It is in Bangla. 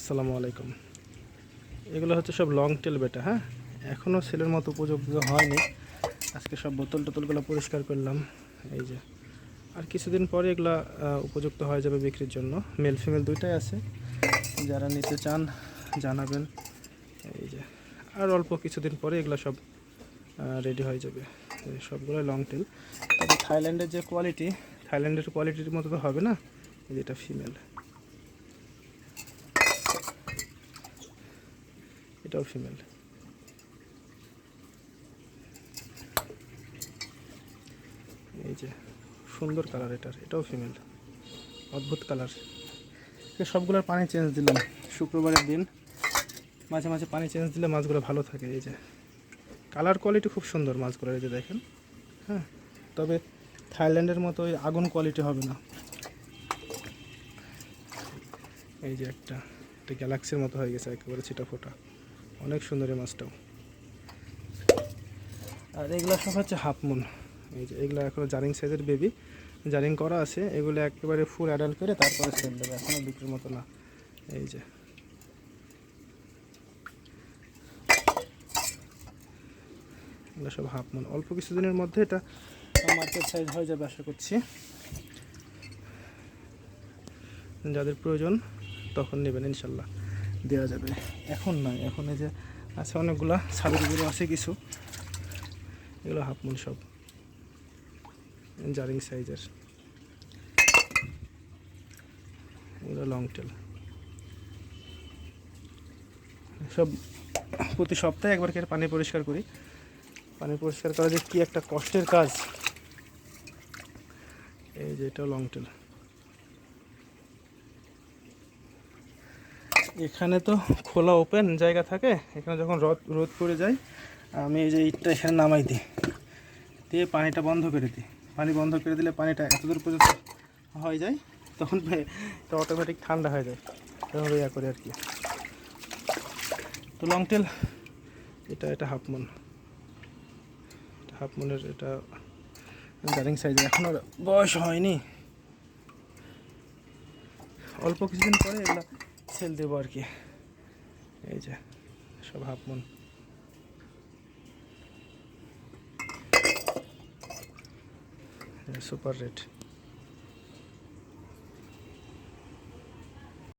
আসসালামু আলাইকুম। এগুলো হচ্ছে সব লং টেল বেটা হ্যাঁ? এখনও সেলের মতো উপযুক্ত হয়নি। আজকে সব বোতল টোতলগুলো পরিষ্কার করলাম। এই যে। আর কিছুদিন পরে এগুলো উপযুক্ত হয়ে যাবে বিক্রির জন্য। মেল ফিমেল দুইটাই আছে। যারা নিতে চান, জানাবেন। এই যে। আর অল্প কিছুদিন পরে এগুলো সব রেডি হয়ে যাবে। সবগুলোই লং টেল তবে থাইল্যান্ডের যে কোয়ালিটি থাইল্যান্ডের কোয়ালিটির মতো তো হবে না। এই যে এটা ফিমেল এটাও ফিমেল। এই যে, সুন্দর কালার এটার, এটাও ফিমেল। অদ্ভুত কালার। সবগুলোর পানি চেঞ্জ দিলাম। শুক্রবারের দিন মাঝে মাঝে পানি চেঞ্জ দিলে মাছগুলো ভালো থাকে, এই যে। কালার কোয়ালিটি খুব সুন্দর মাছগুলোর, এই যে দেখেন। হ্যাঁ তবে থাইল্যান্ডের মতো ওই আগুন কোয়ালিটি হবে না। এই যে একটা একটা গ্যালাক্সির মতো হয়ে গেছে একেবারে ছিটা ফোটা অনেক সুন্দর এই মাছটাও। আর এগুলো সব হচ্ছে হাফ মুন। এই যে এগুলো এখনও জারিং সাইজের বেবি জারিং করা আছে, এগুলো একেবারে ফুল অ্যাডাল্ট করে তারপরে সেল দেবে এখনও বিক্রির মতো না। এই যে। এগুলো সব হাফ মুন। অল্প কিছুদিনের মধ্যে এটা মার্কেট সাইজ হয়ে যাবে আশা করছি। যাদের প্রয়োজন তখন নেবেন ইনশাল্লাহ। দেওয়া যাবে। এখন নয়, এখন এই যে আছে অনেকগুলা উপরে আছে কিছু। এগুলো হাফ মুন সব। জারিং সাইজের। এগুলো লং টেল সব প্রতি সপ্তাহে একবার করে পানি পরিষ্কার করি। পানি পরিষ্কার করা যে কি একটা কষ্টের কাজ। এই যে এটা লং টেল এখানে তো খোলা ওপেন জায়গা থাকে, এখানে যখন রোদ রোদ পড়ে যায়, আমি এই যে ইটটা এখানে নামাই দিই, দিয়ে পানিটা বন্ধ করে দিই। পানি বন্ধ করে দিলে পানিটা এতদূর পর্যন্ত হয়ে যায়, তখন এটা অটোমেটিক ঠান্ডা হয়ে যায়। তখন ইয়া করে আর কি। তো লং টেল এটা এটা হাফ মুন হাফ মুনের এটা জারিং সাইজের এখন আর বয়স হয়নি। অল্প কিছুদিন পরে এগুলা সেল দেবো আর কি। এই যে সব হাফ মুন। Super rate